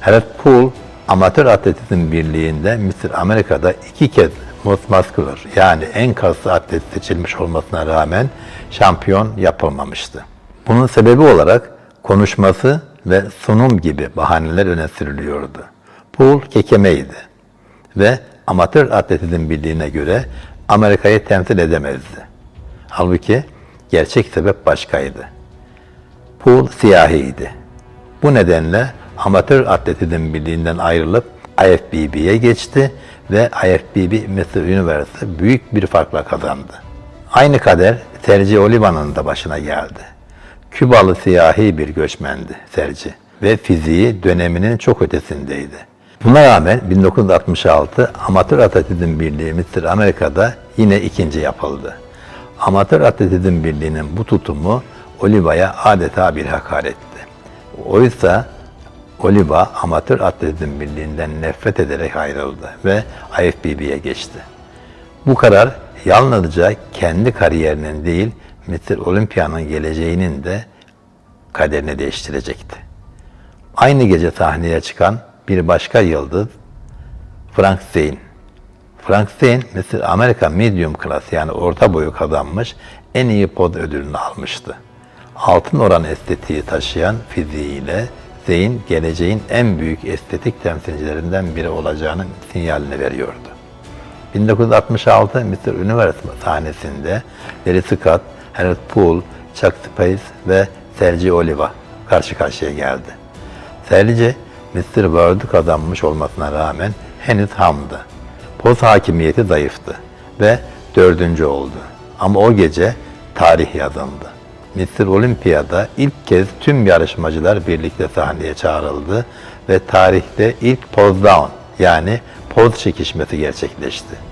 Harold Poole Amatör Atletizm Birliği'nde Mr. Amerika'da iki kez most muscular yani en kaslı atlet seçilmiş olmasına rağmen şampiyon yapılmamıştı. Bunun sebebi olarak konuşması ve sunum gibi bahaneler öne sürülüyordu. Poole kekemeydi ve Amatör Atletizm Birliği'ne göre Amerika'yı temsil edemezdi. Halbuki gerçek sebep başkaydı. Poole siyahiydi. Bu nedenle Amatör Atletizm Birliği'nden ayrılıp IFBB'ye geçti ve IFBB Mr. Universe'ı büyük bir farkla kazandı. Aynı kader Sergio Oliva'nın da başına geldi. Kübalı siyahi bir göçmendi Sergi ve fiziği döneminin çok ötesindeydi. Buna rağmen 1966 Amatör Atletizm Birliği Mr. Amerika'da yine ikinci yapıldı. Amatör Atletizm Birliği'nin bu tutumu Oliva'ya adeta bir hakaretti. Oysa Oliva Amatör Atletizm Birliği'nden nefret ederek ayrıldı ve IFBB'ye geçti. Bu karar yalnızca kendi kariyerinin değil, Mr. Olympia'nın geleceğinin de kaderini değiştirecekti. Aynı gece sahneye çıkan bir başka yıldız Frank Zane. Frank Zane, Mr. Amerika Medium Class yani orta boyu kazanmış en iyi pod ödülünü almıştı. Altın oran estetiği taşıyan fiziğiyle Zane geleceğin en büyük estetik temsilcilerinden biri olacağının sinyalini veriyordu. 1966 Mr. Universe sahnesinde Larry Scott, Harold Poole, Chuck Space ve Sergio Oliva karşı karşıya geldi. Sergi, Mr. World'ü kazanmış olmasına rağmen henüz hamdı. Poz hakimiyeti zayıftı ve dördüncü oldu. Ama o gece tarih yazıldı. Mr. Olympia'da ilk kez tüm yarışmacılar birlikte sahneye çağrıldı ve tarihte ilk poz down yani poz çekişmesi gerçekleşti.